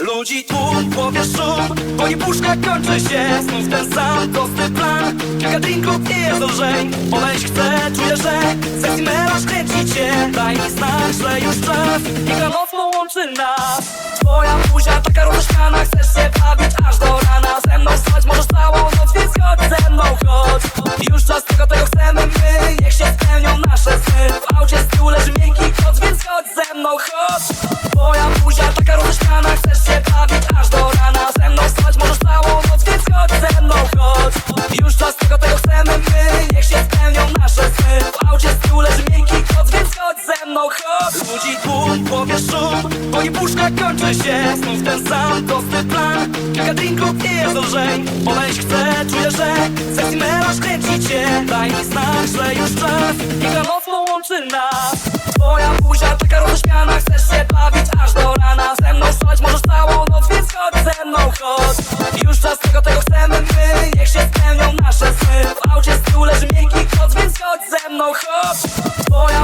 Ludzi tłum, głowie szum Bo nie puszka kończy się. Znów ten sam prosty plan. Kilka drinków nie jest lżej Olejść chcę, czuję, że Sexy melanż kręci cię. Daj mi znak, że już czas. Kilka nocną łączy nas. Twoja buzia taka roześmiana Chcesz się bawić aż do rana. Ze mną spać możesz całą noc Więc chodź ze mną, chodź. Już czas tego, tego chcemy my. Niech się spełnią nasze sny. W aucie z tyłu leży miękki koc Więc chodź ze mną, chodź mną chodź Budzi ból, powiesz szum Twoje puszka kończy się. Znów ten sam prosty plan. Kilka drinków nie jest lżej Olejś chcę, czuję, że Sexy melarz kręci cię. Daj mi znak, że już czas Kilka noc łączy nas. Twoja buzia czeka roześmiana Chcesz się bawić aż do rana. Ze mną szaleć możesz całą noc Więc chodź ze mną, chodź. Już czas tego, tego chcemy my. Niech się spełnią nasze sny. W aucie z tyłu leży miękki koc Więc chodź ze mną, chodź. Twoja